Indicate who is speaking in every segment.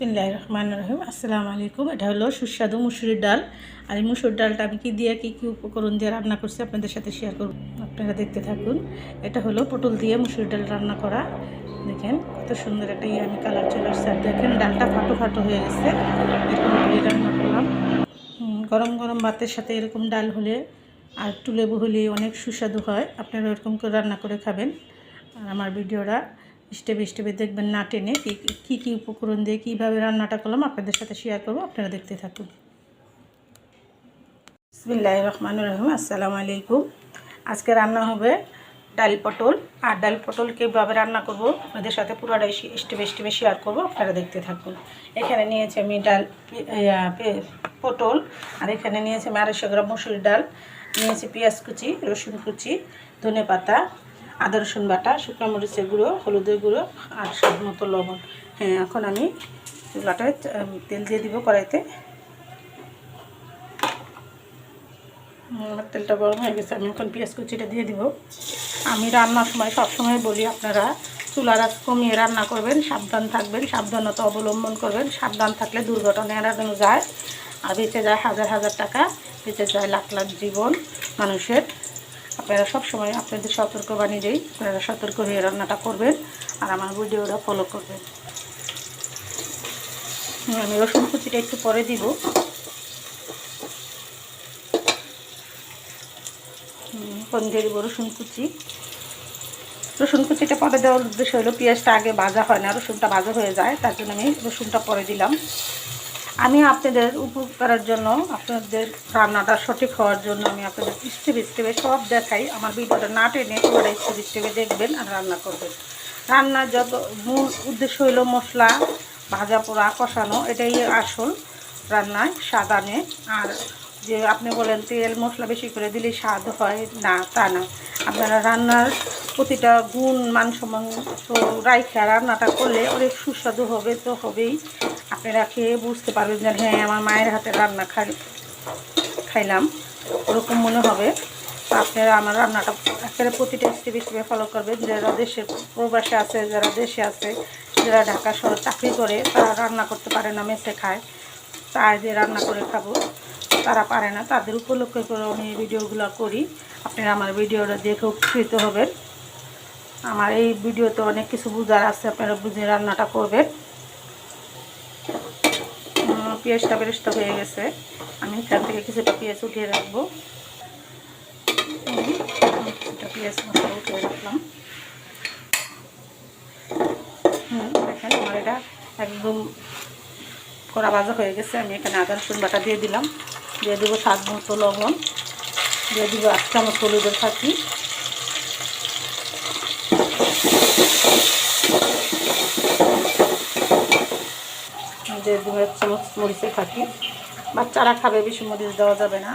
Speaker 1: বিসমিল্লাহ রহমান রহিম আসসালামু আলাইকুম। এটা হলো সুস্বাদু মুসুরির ডাল। আর এই মুসুর ডালটা আমি কী দিয়ে, কী কী উপকরণ দিয়ে রান্না করছি আপনাদের সাথে শেয়ার করব। আপনারা দেখতে থাকুন। এটা হলো পটল দিয়ে মুসুর ডাল রান্না করা। দেখেন, কত সুন্দর একটা ইয়ে আমি কালার চলে আসছে। আর দেখেন, ডালটা ফাটো ফাটো হয়ে গেছে। এরকম রান্না করলাম। গরম গরম ভাতের সাথে এরকম ডাল হলে আর একটু লেবু হলে অনেক সুস্বাদু হয়। আপনারা এরকম করে রান্না করে খাবেন। আর আমার ভিডিওটা স্টেপে স্টেপে দেখবেন না টেনে কী কী উপকরণ দিয়ে কীভাবে রান্নাটা করলাম আপনাদের সাথে শেয়ার করব, আপনারা দেখতে থাকুন। বিসমিল্লাহ রহমান রহিম, আসসালামু আলাইকুম। আজকে রান্না হবে ডাল পটল, আর ডাল পটল কীভাবে রান্না করব আপনাদের সাথে পুরোটাই স্টেপে স্টেপে শেয়ার করব, আপনারা দেখতে থাকুন। এখানে নিয়েছি আমি ডাল পটল, আর এখানে নিয়েছি আমি আড়াইশো গ্রাম মসুর ডাল, নিয়েছি পেঁয়াজ কুচি, রসুন কুচি ধনে পাতা আদা, রসুন বাটা, শুকনো মরিচের গুঁড়ো, হলুদের গুঁড়ো আর স্বাদ মতো লবণ। হ্যাঁ এখন আমি চুলাটায় তেল দিয়ে দিব কড়াইতে। আমার তেলটা গরম হয়ে গেছে, আমি এখন পেঁয়াজ কুচিটা দিয়ে দিব। আমি রান্নার সময় সবসময় বলি আপনারা, চুলার আঁচ কমিয়ে রান্না করবেন, সাবধান থাকবেন, সাবধানতা অবলম্বন করবেন। সাবধান থাকলে দুর্ঘটনা এড়ানো যায়। আর বেঁচে যায় হাজার হাজার টাকা, বেঁচে যায় লাখ লাখ জীবন মানুষের। আপনারা সবসময় আপনাদের সতর্ক বানিয়ে দিই, আপনারা সতর্ক হয়ে রান্নাটা করবেন আর আমার ভিডিওটা ফলো করবেন। আমি রসুন কুচিটা একটু পরে দিব। দিব রসুন কুচি। রসুন কুচিটা পরে দেওয়ার উদ্দেশ্য হলো পেঁয়াজটা আগে ভাজা হয় না, রসুনটা ভাজা হয়ে যায়, তার জন্য আমি রসুনটা পরে দিলাম। আমি আপনাদের উপকারের জন্য, আপনাদের রান্নাটা সঠিক হওয়ার জন্য আমি আপনাদের স্টেপ স্টেপে সব দেখাই। আমার ভিডিওটা না টেনে পুরোটা স্টেপ স্টেপে দেখবেন আর রান্না করবেন। রান্নার যত মূল উদ্দেশ্য হলো মশলা, ভাজা পোড়া, কষানো, এটাই আসল রান্নায় স্বাদ আনে। আর যে আপনি বলেন তেল মশলা বেশি করে দিলে স্বাদ হয়, না, তা না। আপনারা রান্নার প্রতিটা গুণ মানসম্মান রাইখা রান্নাটা করলে অনেক সুস্বাদু হবে, তো হবেই। আপনারা খেয়ে বুঝতে পারবেন যে হ্যাঁ আমার মায়ের হাতে রান্না খাই, খাইলাম। ওরকম মনে হবে। আপনারা আমার রান্নাটা একেবারে প্রতিটা স্টেপ স্টেপে ফলো করবেন। যারা দেশে প্রবাসে আছে, যারা দেশে আছে, যারা ঢাকা শহর চাকরি করে, তারা রান্না করতে পারে না, মেসে খায়। তাই যে রান্না করে খাব, তারা পারে না। তাদের উপলক্ষে করে আমি এই ভিডিওগুলো করি। আপনারা আমার ভিডিওটা দেখে উপকৃত হবেন। আমার এই ভিডিওতে অনেক কিছু বুঝার আছে। আপনারা বুঝে রান্নাটা করবেন। পেঁয়াজটা বেরেস্তা হয়ে গেছে। আমি এখান থেকে কিছুটা পেঁয়াজ উঠিয়ে রাখব। কিছুটা পেঁয়াজ মশলা উঠিয়ে রাখলাম। হুম, দেখেন আমার এটা একদম কড়া ভাজা হয়ে গেছে। আমি এখানে আদা রসুন বাটা দিয়ে দিলাম। দিয়ে দেবো স্বাদ মতো লবণ। দিয়ে দিব এক চামচ হলুদের ফাঁকি। দেবো এক চামচ মরিচের ফাঁকি বাচ্চারা খাবে, বেশি মরিচ দেওয়া যাবে না।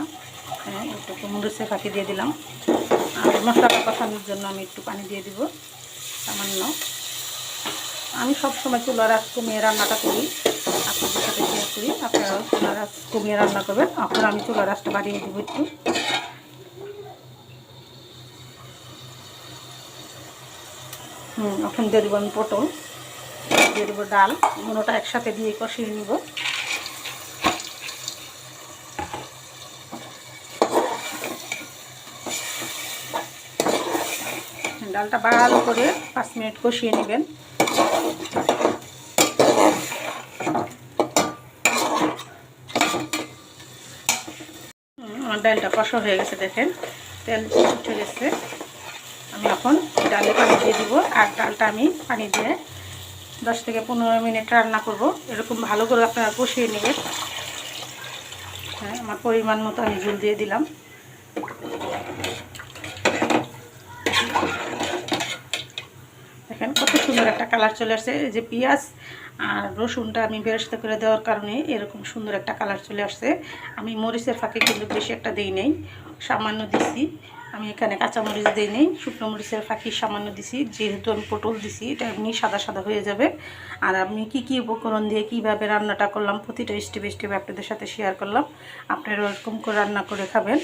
Speaker 1: হ্যাঁ একটু মরিচের ফাঁকি দিয়ে দিলাম। আর মশলাটা কষানোর জন্য আমি একটু পানি দিয়ে দিব, সামান্য। আমি সবসময় চুলার আঁচ কমিয়ে রান্নাটা করি, আপনাদের সাথে শেয়ার করি। আপনারাও চুলার আঁচ কমিয়ে রান্না করবেন। এখন আমি চুলার আঁচটা বাড়িয়ে দেবো একটু। হুম, এখন দিয়ে দেবো আমি পটল। দিয়ে দেবো ডাল। দুটোটা একসাথে দিয়ে কষিয়ে নিব। ডালটা ভালো করে পাঁচ মিনিট কষিয়ে নেবেন। ডালটা কষা হয়ে গেছে দেখেন। তেল উঠে গেছে। আমি এখন ডালে পানি দিয়ে দিব। আর ডালটা আমি পানি দিয়ে দশ থেকে পনেরো মিনিট রান্না করব। এরকম ভালো করে আপনারা কষিয়ে নেবেন হ্যাঁ আমার পরিমাণ মতো আমি ঝুল দিয়ে দিলাম। দেখেন কত সুন্দর একটা কালার চলে আসছে। এই যে পেঁয়াজ আর রসুনটা আমি বেরেস্তা করে দেওয়ার কারণে এরকম সুন্দর একটা কালার চলে আসছে। আমি মরিচের ফাঁকে কিন্তু বেশি একটা দিই নেই, সামান্য দিছি। আমি এখানে কাঁচামরিচ দিই নেই, শুকনো মরিচের ফাঁকি সামান্য দিছি, যেহেতু আমি পটল দিছি, এটা এমনি সাদা সাদা হয়ে যাবে। আর আমি কি কি উপকরণ দিয়ে কীভাবে রান্নাটা করলাম, প্রতিটা স্টেপ স্টেপ আপনাদের সাথে শেয়ার করলাম। আপনারা ওরকম করে রান্না করে খাবেন।